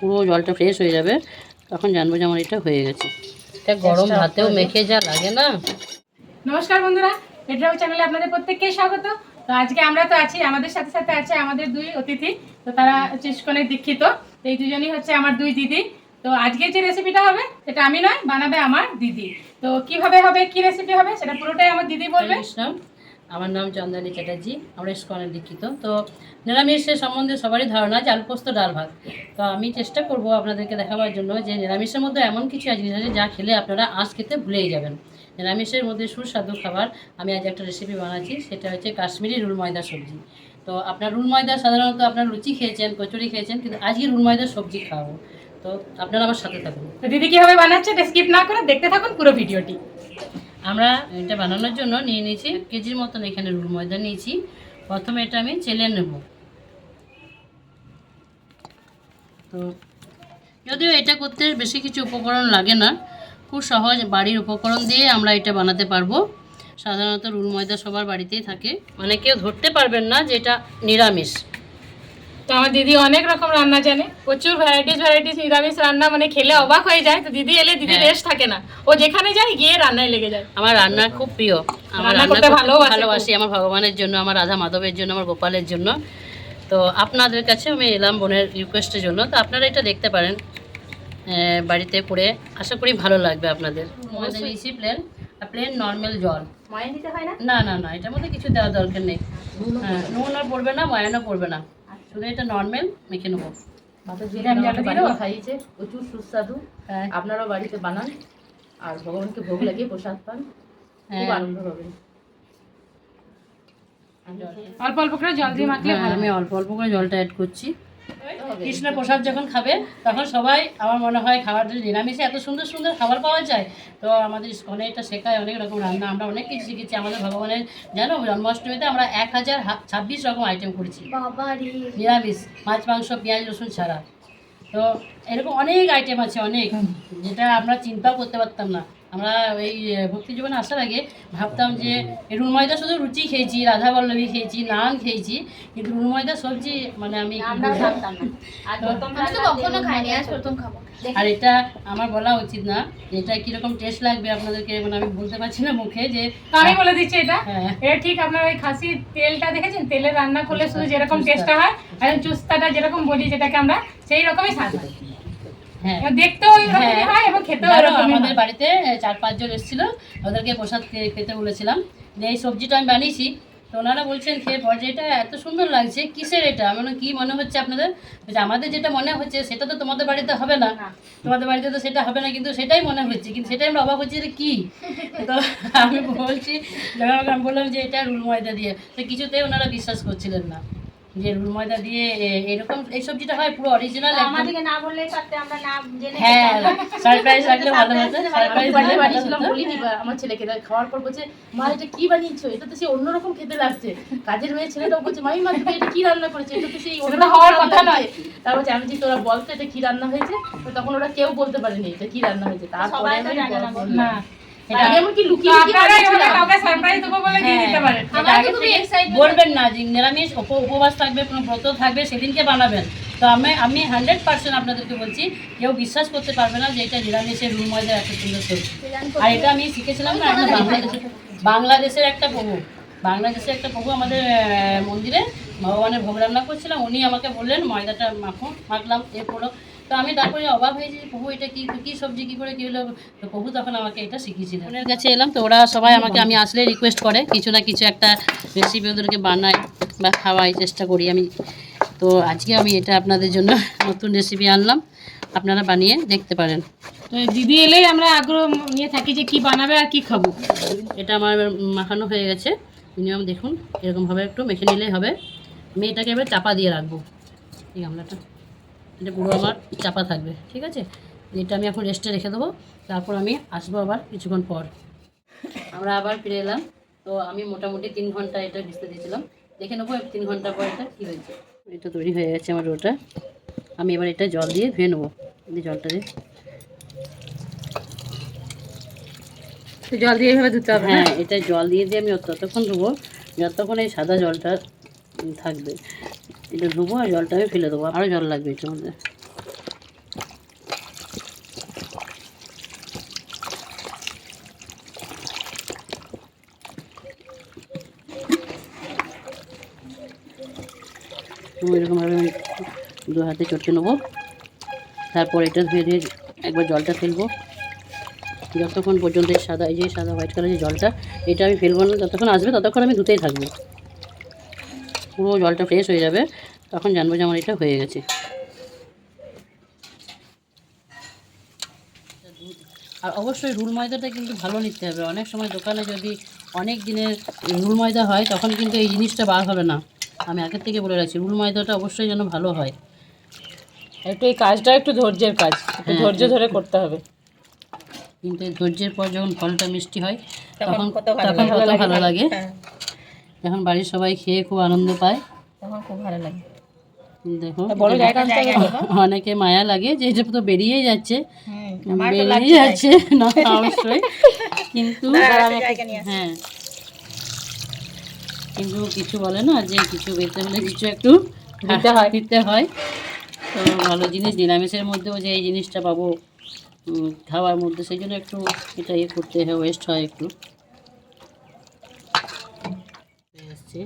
পুরো জলটা ফ্রেশ হয়ে যাবে। তখন জানব যে আমার এটা হয়ে গেছে। এটা গরম ভাতেও মেখে যা লাগে না। নমস্কার বন্ধুরা পেট্রাও চ্যানেলে আপনাদের প্রত্যেককে স্বাগত। তো আজকে আমরা তো আছি আমাদের সাথে সাথে আছে আমাদের দুই অতিথি তো তারা হচ্ছে দীক্ষিত। তো এই দুজনই হচ্ছে আমার দুই দিদি। তো আজকে যে রেসিপিটা হবে সেটা আমি নয় বানাবে আমার দিদি। তো কীভাবে হবে কি রেসিপি হবে সেটা পুরোটাই আমার দিদি বলবে। আমার নাম চন্দানী চ্যাটার্জি, আমরা ইস্কনের দীক্ষিত। তো নিরামিষের সম্বন্ধে সবারই ধারণা যে আলপোস্ত ডাল ভাত। তো আমি চেষ্টা করব আপনাদেরকে দেখাবার জন্য যে নিরামিষের মধ্যে এমন কিছু জিনিস আছে যা খেলে আপনারা আঁশ খেতে ভুলেই যাবেন। নিরামিষের মধ্যে সুস্বাদু খাবার আমি আজ একটা রেসিপি বানাচ্ছি, সেটা হচ্ছে কাশ্মীরি রুল ময়দা সবজি। তো আপনার রুল ময়দা সাধারণত আপনার লুচি খেয়েছেন, কচুরি খেয়েছেন, কিন্তু আজকে রুল ময়দার সবজি খাওয়াবো। তো আপনারা আমার সাথে থাকুন। দিদি কীভাবে বানাচ্ছে এটা স্কিপ না করে দেখতে থাকুন পুরো ভিডিওটি আমরা এটা বানানোর জন্য নিয়ে নিয়েছি কেজির মতন এখানে রুল ময়দা নিয়েছি। প্রথমে এটা আমি চেলে নেব। তো যদিও এটা করতে বেশি কিছু উপকরণ লাগে না, খুব সহজ বাড়ির উপকরণ দিয়ে আমরা এটা বানাতে পারব। সাধারণত রুল ময়দা সবার বাড়িতেই থাকে। মানে কেউ ধরতে পারবেন না যে এটা নিরামিষ। তো আমার দিদি অনেক রকম রান্না জানে। প্রচুর ভ্যারাইটিস ভ্যারাইটিস নিরামিষ রান্না মানে খেলে অবাক হয়ে যায়। তো দিদি এলে দিদি হ্যাঁ। রেস্ট থাকে না। ও যেখানে যায় গিয়ে রান্নায় লেগে যায়। আমার রান্না খুব প্রিয়। আমার রান্না করতে ভালোবাসি আমার ভগবানের জন্য আমার রাধা মাধবের জন্য আমার গোপালের জন্য। তো আপনাদের কাছে আমি এলাম বোনের রিকোয়েস্টের জন্য। তো আপনারা এটা দেখতে পারেন বাড়িতে করে। আশা করি ভালো লাগবে আপনাদের। প্লেন প্লেন নর্মাল জল। ময়ন দিতে হয় না? না না না এটার মধ্যে কিছু দেওয়ার দরকার নেই। হ্যাঁ নুনও পড়বে না ময়ানও পড়বে না। শুধু এটা নর্মাল মেখে নেব। দেবো? খাইয়েছে প্রচুর সুস্বাদু। হ্যাঁ। আপনারাও বাড়িতে বানান আর ভগবানকে ভোগ লাগিয়ে প্রসাদ পান। খুব হ্যাঁ। আনন্দ হবে। অল্প অল্প করে জল দিয়ে মাখলে হ্যাঁ, আমি অল্প অল্প করে জলটা অ্যাড করছি। কৃষ্ণ প্রসাদ যখন খাবে তখন সবাই আমার মনে হয় খাবার যদি নিরামিষে এত সুন্দর সুন্দর খাবার পাওয়া যায়। তো আমাদের স্কনে এটা শেখায় অনেক রকম রান্না আমরা অনেক কিছু শিখেছি। আমাদের ভগবানের জানো জন্মাষ্টমীতে আমরা এক হাজার হা- ছাব্বিশ রকম আইটেম করেছি। নিরামিষ মাছ মাংস পেঁয়াজ রসুন ছাড়া। তো এরকম অনেক আইটেম আছে অনেক। যেটা আমরা চিন্তাও করতে পারতাম না। আমরা এই ভক্তি জীবনে আসার আগে ভাবতাম যে রুল ময়দা শুধু রুচি খেয়েছি রাধা বল্লভী খেয়েছি নান খেয়েছি কিন্তু রুল ময়দা সবজি মানে আমি? আর এটা আমার বলা উচিত না এটা কীরকম টেস্ট লাগবে আপনাদেরকে মানে আমি বলতে পারছি না মুখে যে আমি বলে দিচ্ছি এটা। হ্যাঁ। এটা ঠিক আপনার ওই খাসির তেলটা দেখেছেন? তেলে রান্না করলে শুধু যেরকম টেস্টটা হয়। আর চুস্তাটা যেরকম বলি যেটাকে আমরা সেই রকমই স্বাদ হয়। হ্যাঁ দেখতেও হ্যাঁ। হয় এবং খেতেও জানো, আমাদের বাড়িতে চার পাঁচজন এসেছিল ওদেরকে প্রসাদ খেতে বলেছিলাম। এই সবজিটা আমি বানিয়েছি তো ওনারা বলছেন খেয়ে পর এটা এত সুন্দর লাগছে কিসের এটা? মানে কি মনে হচ্ছে আপনাদের? আমাদের যেটা মনে হচ্ছে সেটা তো তোমাদের বাড়িতে হবে না। তোমাদের বাড়িতে তো সেটা হবে না কিন্তু সেটাই মনে হচ্ছে। কিন্তু সেটাই আমরা অবাক হচ্ছি যে কি? তো আমি বলছি যখন আমি বললাম যে এটা রুল ময়দা দিয়ে। তো কিছুতেই ওনারা বিশ্বাস করছিলেন না। যে রুল ময়দা দিয়ে এরকম এই সবজিটা হয় পুরো অরিজিনাল আমাদেরকে না বললেই পারতে আমরা না জেনে হ্যাঁ সারপ্রাইজ রাখলে ভালো হতো সারপ্রাইজ বাড়ি দিলে ভালো বানিয়েছিলাম হতো। বলিনি বা আমার ছেলেকে খাওয়ার পর বলছে মা এটা কি বানিয়েছো? এটা তো সেই অন্যরকম খেতে লাগছে। কাজের মেয়ে ছেলেটাও বলছে মামি মা তুমি এটা কি রান্না করেছ? এটা তো সেই সেটা হওয়ার কথা লাগছে। তারপর বলছে আমি যে তোরা বলতো এটা কি রান্না হয়েছে? তো তখন ওরা কেউ বলতে পারেনি এটা কি রান্না হয়েছে। তারপরে সবাই তো আমি না। হ্যাঁ। বলবেন না যে নিরামিষ উপবাস থাকবে কোনো ব্রত থাকবে সেদিনকে বানাবেন। তো আমি আমি হান্ড্রেড পার্সেন্ট আপনাদেরকে বলছি কেউ বিশ্বাস করতে পারবে না যে এটা নিরামিষের রুল ময়দা এত সুন্দর সবজি। আর এটা আমি শিখেছিলাম না একটা বাংলাদেশের বাংলাদেশের একটা প্রভু। বাংলাদেশের একটা প্রভু আমাদের মন্দিরে ভগবানের ভোগ রান্না করছিলাম উনি আমাকে বললেন ময়দাটা মাখো মাখলাম এ করো তো আমি তারপরে অবাক হয়েছি প্রভু এটা কি কি সবজি কি করে কি হলো? তো প্রভু তখন আমাকে এটা শিখিয়েছিলেন ওনার কাছে এলাম তো ওরা সবাই আমাকে আমি আসলে রিকোয়েস্ট করে কিছু না কিছু একটা রেসিপি ওদেরকে বানাই বা খাওয়াই চেষ্টা করি আমি। তো আজকে আমি এটা আপনাদের জন্য নতুন রেসিপি আনলাম। আপনারা বানিয়ে দেখতে পারেন। তো দিদি এলেই আমরা আগ্রহ নিয়ে থাকি যে কি বানাবে আর কি খাব। এটা আমার মাখানো হয়ে গেছে। মিনিমাম দেখুন এরকমভাবে একটু মেখে নিলেই হবে। আমি এটাকে এবার চাপা দিয়ে রাখব এই গামলাটা। এটা গুঁড়ো আমার চাপা থাকবে ঠিক আছে? এটা আমি এখন রেস্টে রেখে দেবো তারপর আমি আসব আবার কিছুক্ষণ পর। আমরা আবার ফিরে এলাম তো আমি মোটামুটি তিন ঘণ্টা এটা ভিজতে দিয়েছিলাম। দেখে নেব তিন ঘণ্টা পর এটা কী হয়েছে। এটা তৈরি হয়ে গেছে আমার রোটা। আমি এবার এটা জল দিয়ে ধুয়ে নেব এই জলটা দিয়ে। তো জল দিয়ে এইভাবে ধুতে হবে হ্যাঁ এটা জল দিয়ে দিয়ে আমি ততক্ষণ ধুবো যতক্ষণ এই সাদা জলটা থাকবে। এটা ধুবো, আর জলটা আমি ফেলে দেবো। আরও জল লাগবে এটার মধ্যে। এরকমভাবে আমি দু হাতে চটকে নেব। তারপর এটা ধুয়ে ধুয়ে একবার জলটা ফেলব। যতক্ষণ পর্যন্ত সাদা, এই যে সাদা হোয়াইট কালারের যে জলটা, এটা আমি ফেলব না, যতক্ষণ আসবে ততক্ষণ আমি ধুতেই থাকব। পুরো জলটা ফ্রেশ হয়ে যাবে। তখন জানব যে আমার এটা হয়ে গেছে। আর অবশ্যই রুল ময়দাটা কিন্তু ভালো নিতে হবে। অনেক সময় দোকানে যদি অনেক দিনের রুল ময়দা হয় তখন কিন্তু এই জিনিসটা বার হবে না। আমি আগের থেকে বলে রাখছি রুল ময়দাটা অবশ্যই যেন ভালো হয়। একটু এই কাজটা একটু ধৈর্যের কাজ। একটু হ্যাঁ, ধৈর্য ধরে করতে হবে। কিন্তু এই ধৈর্যের পর যখন ফলটা মিষ্টি হয় তখন তখন কত ভালো লাগে। যখন বাড়ির সবাই খেয়ে খুব আনন্দ পায়। তখন খুব ভালো লাগে। দেখো অনেকে মায়া লাগে যে এটা তো বেরিয়েই যাচ্ছে। বেরিয়ে যাচ্ছে না অবশ্যই। কিন্তু হ্যাঁ। কিন্তু কিছু বলে না যে কিছু বেঁচে হলে কিছু একটু দিতে হয়। দিতে হয়। তো ভালো জিনিস নিরামিষের মধ্যেও যে এই জিনিসটা পাবো খাওয়ার মধ্যে সেই জন্য একটু এটা ইয়ে করতে হয় ওয়েস্ট হয় একটু। এসছে।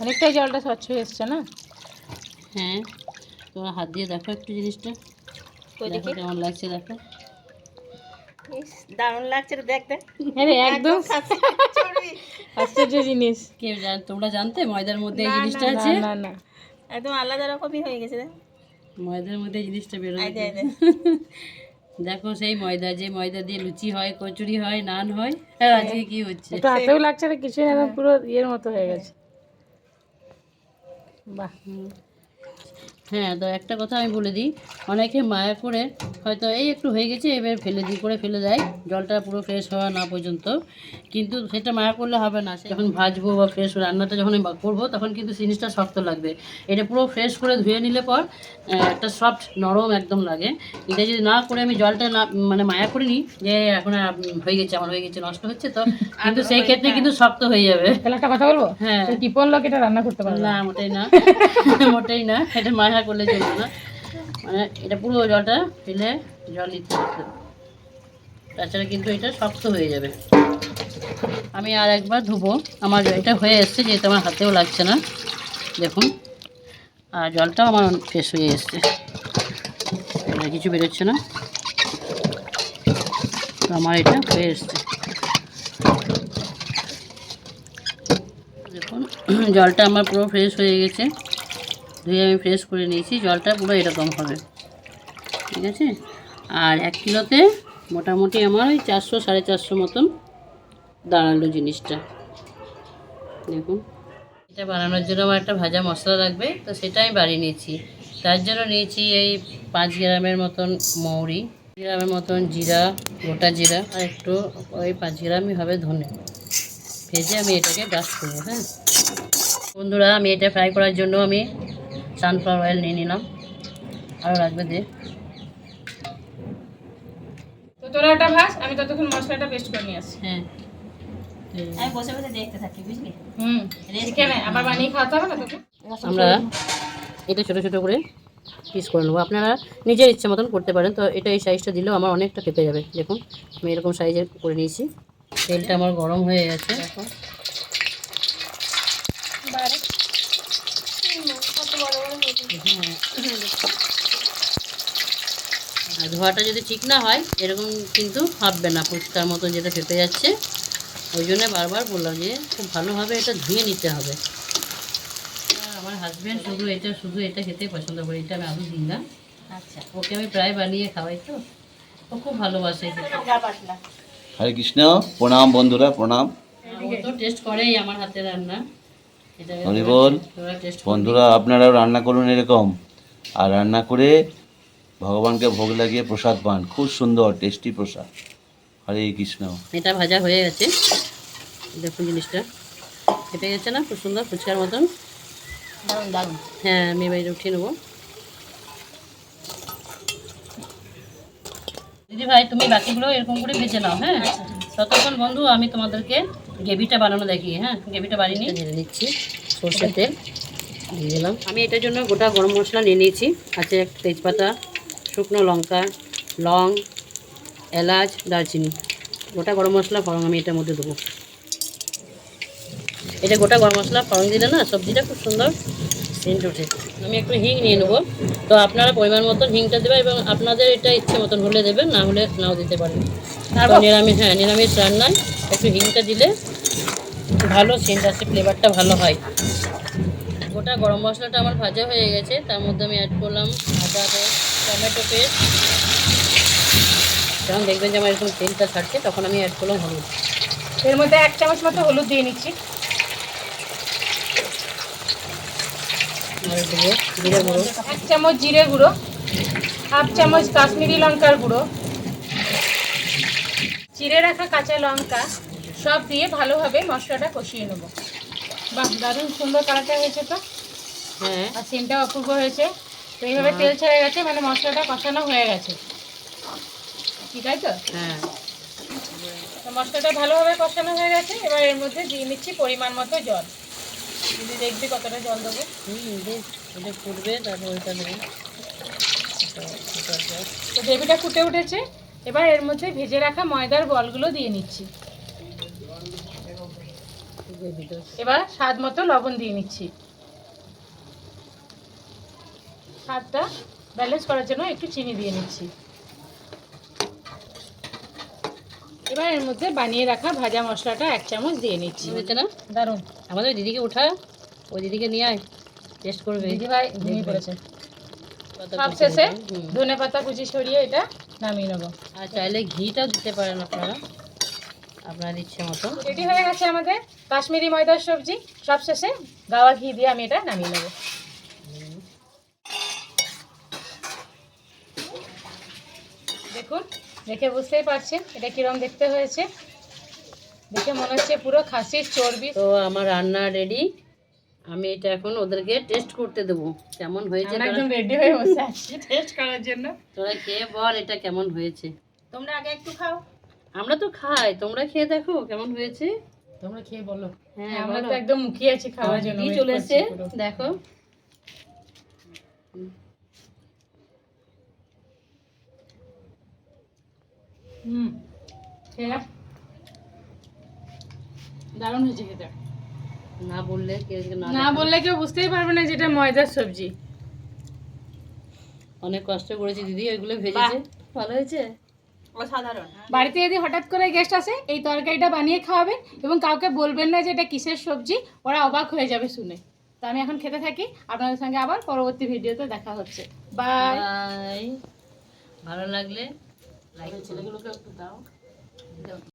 অনেকটাই জলটা স্বচ্ছ হয়ে এসছে না? হ্যাঁ তোমরা হাত দিয়ে দেখো একটু জিনিসটা। দেখো কেমন লাগছে দেখো। দারুণ লাগছে হ্যাঁ একদম আশ্চর্য জিনিস। কেউ জান তোমরা জানতে ময়দার মধ্যে এই জিনিসটা আছে? না না একদম আলাদা রকমই হয়ে গেছে ময়দার মধ্যে এই জিনিসটা বেরোয়। দেখো সেই ময়দা যে ময়দা দিয়ে লুচি হয় কচুরি হয় নান হয় আর আজকে কি হচ্ছে? হাতেও লাগছে না কিছু না পুরো ইয়ের মতো হয়ে গেছে। বাহ। হ্যাঁ তো একটা কথা আমি বলে দিই। অনেকে মায়া করে হয়তো এই একটু হয়ে গেছে এবার ফেলে দিই করে ফেলে দেয়। জলটা পুরো ফ্রেশ হওয়া না পর্যন্ত। কিন্তু সেটা মায়া করলে হবে না। যখন ভাজবো বা ফ্রেশ রান্নাটা যখন করব তখন কিন্তু জিনিসটা শক্ত লাগবে। এটা পুরো ফ্রেশ করে ধুয়ে নিলে পর একটা সফট নরম একদম লাগে। এটা যদি না করে আমি জলটা না মানে মায়া করে নিই যে এখন হয়ে গেছে আমার হয়ে গেছে নষ্ট হচ্ছে তো কিন্তু সেই ক্ষেত্রে কিন্তু শক্ত হয়ে যাবে। তাহলে একটা কথা বলব? হ্যাঁ। টিপন লোক এটা রান্না করতে পারবে না মোটেই না। মোটেই না। এটা মায়া করলে চলবে না। মানে এটা পুরো জলটা ফেলে জল নিতে হবে। তাছাড়া কিন্তু এটা শক্ত হয়ে যাবে। আমি আর একবার ধুবো। আমার এটা হয়ে এসছে, যেহেতু আমার হাতেও লাগছে না। দেখুন। আর জলটাও আমার ফ্রেশ হয়ে এসছে। কিছু বেরোচ্ছে না। আমার এটা হয়ে এসছে। দেখুন, জলটা আমার পুরো ফ্রেশ হয়ে গেছে। ধুয়ে আমি ফ্রেশ করে নিয়েছি, জলটা পুরো এরকম হবে। ঠিক আছে? আর এক কিলোতে মোটামুটি আমার ওই চারশো, সাড়ে চারশো মতন দাঁড়াল জিনিসটা। দেখুন। এটা বানানোর জন্য আমার একটা ভাজা মশলা লাগবে, তো সেটা আমি বানিয়ে নিয়েছি। তার জন্য নিয়েছি এই পাঁচ গ্রামের মতন মৌরি গ্রামের মতন জিরা, গোটা জিরা, আর একটু ওই পাঁচ গ্রামই হবে ধনে। ভেজে আমি এটাকে ব্রাশ করব হ্যাঁ? বন্ধুরা, আমি এটা ফ্রাই করার জন্য আমি সানফ্লাওয়ার অয়েল নিয়ে নিলাম। আরও লাগবে দিয়ে তো তোরা ওটা ভাজ আমি ততক্ষণ মশলাটা পেস্ট করে নিয়ে আসছি। হ্যাঁ। আমি বসে বসে দেখতে থাকি বুঝলি? হুম আবার বানিয়ে খাওয়াতে হবে না তোকে? আমরা এটা ছোটো ছোটো করে পিস করে নেব। আপনারা নিজের ইচ্ছে মতন করতে পারেন। তো এটা এই সাইজটা দিলেও আমার অনেকটা খেতে যাবে। দেখুন আমি এরকম সাইজের করে নিয়েছি। তেলটা আমার গরম হয়ে গেছে দেখো হ্যাঁ। আর ধোয়াটা যদি ঠিক না হয় এরকম কিন্তু ভাববে না ফুচকার মতো যেটা খেতে যাচ্ছে। ওই জন্য বারবার বললাম যে খুব ভালোভাবে এটা ধুয়ে নিতে হবে। আর আমার হাজব্যান্ড শুধু এটা শুধু এটা খেতে পছন্দ করে এটা আমি আলু দিই না। আচ্ছা। ওকে আমি প্রায় বানিয়ে খাওয়াই তো। ও খুব ভালোবাসে হরে কৃষ্ণ প্রণাম বন্ধুরা প্রণাম। ও তো টেস্ট করেই আমার হাতে রান্না। হরি বল। বন্ধুরা আপনারাও রান্না করুন এরকম। আর রান্না করে ভগবানকে ভোগ লাগিয়ে প্রসাদ পান। খুব সুন্দর টেস্টি প্রসাদ। হরে কৃষ্ণ। এটা ভাজা হয়ে গেছে। দেখুন জিনিসটা। খেতে গেছে না? খুব সুন্দর ফুচকার মতন। দারুণ দারুণ। হ্যাঁ আমি বাইরে উঠিয়ে নেব। দিদি ভাই তুমি বাকিগুলো এরকম করে ভেজে নাও হ্যাঁ? ততক্ষণ বন্ধু আমি তোমাদেরকে গ্রেভিটা বানানো দেখি হ্যাঁ? গ্রেভিটা বানিয়ে নিয়ে। ঢেলে নিচ্ছি। সর্ষের তেল দিয়ে দিলাম। আমি এটার জন্য গোটা গরম মশলা নিয়ে নিয়েছি। আছে একটা তেজপাতা শুকনো লঙ্কা লং এলাচ দারচিনি। গোটা গরম মশলা ফরং আমি এটার মধ্যে দেবো। এটা গোটা গরম মশলা ফরং দিলে না সবজিটা খুব সুন্দর সেন্ট ওঠে। আমি একটু হিং নিয়ে নেব। তো আপনারা পরিমাণ মতন হিংটা দেবেন এবং আপনাদের এটা ইচ্ছে মতন হলে দেবেন না হলে নাও দিতে পারেন। তো নিরামিষ হ্যাঁ নিরামিষ রান্নায় একটু হিংটা দিলে ভালো সেন্ট আসে ফ্লেভারটা ভালো হয়। গোটা গরম মশলাটা আমার ভাজা হয়ে গেছে তার মধ্যে আমি অ্যাড করলাম আদা টমেটো পেস্ট। যখন দেখবেন যে আমার এরকম তেলটা ছাড়ছে তখন আমি অ্যাড করলাম হলুদ। এর মধ্যে এক চামচ মতো হলুদ দিয়ে নিচ্ছি। জিরে গুঁড়ো। এক চামচ জিরে গুঁড়ো হাফ চামচ কাশ্মীরি লঙ্কার গুঁড়ো চিড়ে রাখা কাঁচা লঙ্কা সব দিয়ে ভালোভাবে মশলাটা কষিয়ে নেব। বাহ দারুণ সুন্দর কালারটা হয়েছে তো। হ্যাঁ। আর সিমটাও অপূর্ব হয়েছে। তো এইভাবে তেল ছেড়ে গেছে মানে মশলাটা কষানো হয়ে গেছে। ঠিক আছে হ্যাঁ। তো মশলাটা ভালোভাবে কষানো হয়ে গেছে এবার এর মধ্যে দিয়ে নিচ্ছি পরিমাণ মতো জল। দিদি দেখবি কতটা জল দেবো। এটা ফুটবে তারপর ওইটা দেবো তো গ্রেভিটা ফুটে উঠেছে এবার এর মধ্যে ভেজে রাখা ময়দার বলগুলো দিয়ে নিচ্ছি। এবার স্বাদ মতো লবণ দিয়ে নিচ্ছি। স্বাদটা ব্যালেন্স করার জন্য একটু চিনি দিয়ে নিচ্ছি। এবার এর মধ্যে বানিয়ে রাখা ভাজা মশলাটা এক চামচ দিয়ে নিচ্ছি। হয়েছে না? দারুণ। আমাদের দিদিকে উঠা ওই দিদিকে নিয়ে আয় টেস্ট করবে। দিদি ভাই ঘুমিয়ে পড়েছে। সব শেষে। ধনে পাতা কুচি সরিয়ে এটা নামিয়ে নেব। আর চাইলে ঘিটাও দিতে পারেন আপনারা। আপনার ইচ্ছে মতো। রেডি হয়ে গেছে আমাদের কাশ্মীরি ময়দার সবজি। সব শেষে গাওয়া ঘি দিয়ে আমি এটা নামিয়ে নেব দেখুন দেখে বুঝতেই পারছেন এটা কিরম দেখতে হয়েছে। দেখে মনে হচ্ছে পুরো খাসির চর্বি। তো আমার রান্না রেডি আমি এটা এখন ওদেরকে টেস্ট করতে দেবো। কেমন হয়েছে একদম রেডি হয়ে বসে আছি টেস্ট করার জন্য। তোরা খেয়ে বল এটা কেমন হয়েছে। তোমরা আগে একটু খাও। আমরা তো খাই তোমরা খেয়ে দেখো কেমন হয়েছে। তোমরা খেয়ে বলো। হ্যাঁ হ্যাঁ, আমরা তো একদম মুখিয়ে আছি খাওয়ার জন্য। কি wait চলে এসছে দেখো। হুম খেয়ে দারুণ হয়েছে খেতে। না বললে না না বললে কেউ বুঝতেই পারবে না যেটা ময়দার সবজি। অনেক কষ্ট করেছি দিদি ওইগুলো ভেজেছে। ভালো হয়েছে? বাড়িতে যদি হঠাৎ করে গেস্ট আসে এই তরকারিটা বানিয়ে খাওয়াবেন এবং কাউকে বলবেন না যে এটা কিসের সবজি ওরা অবাক হয়ে যাবে শুনে। তো আমি এখন খেতে থাকি আপনাদের সঙ্গে আবার পরবর্তী ভিডিওতে দেখা হচ্ছে। বাই ভালো লাগলে ছেলেগুলোকে একটু দাও।